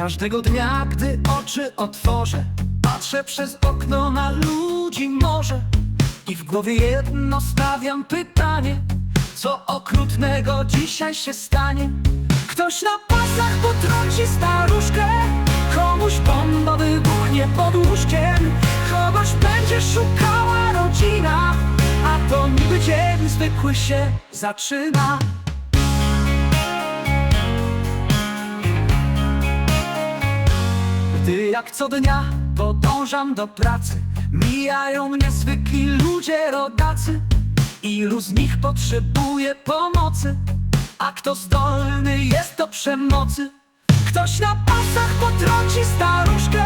Każdego dnia, gdy oczy otworzę Patrzę przez okno na ludzi morze I w głowie jedno stawiam pytanie Co okrutnego dzisiaj się stanie? Ktoś na pasach potrąci staruszkę Komuś bomba wybuchnie pod łóżkiem Kogoś będzie szukała rodzina A to niby dzień zwykły się zaczyna jak co dnia podążam do pracy. Mijają mnie zwykli ludzie rodacy Ilu z nich potrzebuje pomocy. A kto zdolny jest do przemocy. Ktoś na pasach potrąci staruszkę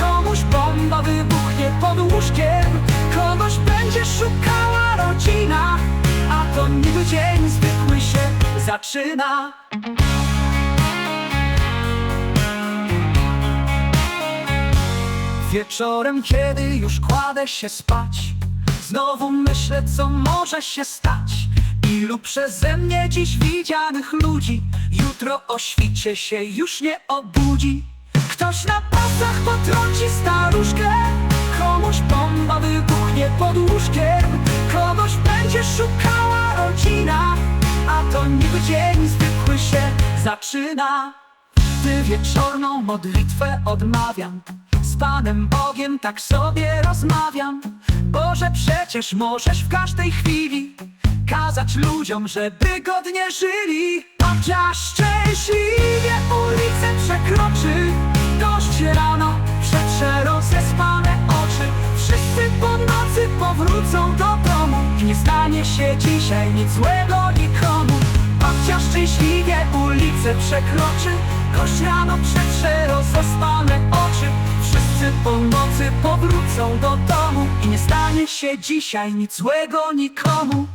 Komuś bomba wybuchnie pod łóżkiem Kogoś będzie szukała rodzina. A to niby dzień zwykły się zaczyna Wieczorem, kiedy już kładę się spać Znowu myślę, co może się stać. Ilu przeze mnie dziś widzianych ludzi Jutro o świcie się już nie obudzi. Ktoś na pasach potrąci staruszkę Komuś bomba wybuchnie pod łóżkiem. Kogoś będzie szukała rodzina A to niby dzień zwykły się zaczyna. Gdy wieczorną modlitwę odmawiam Panem Bogiem tak sobie rozmawiam Boże, przecież możesz w każdej chwili Kazać ludziom, żeby godnie żyli. Babcia szczęśliwie ulicę przekroczy Dość rano przetrze rozespane oczy. Wszyscy po nocy powrócą do domu Nie stanie się dzisiaj nic złego nikomu. Babcia szczęśliwie ulicę przekroczy Gość rano przetrze rozaspane oczy Wszyscy po nocy powrócą do domu I nie stanie się dzisiaj nic złego nikomu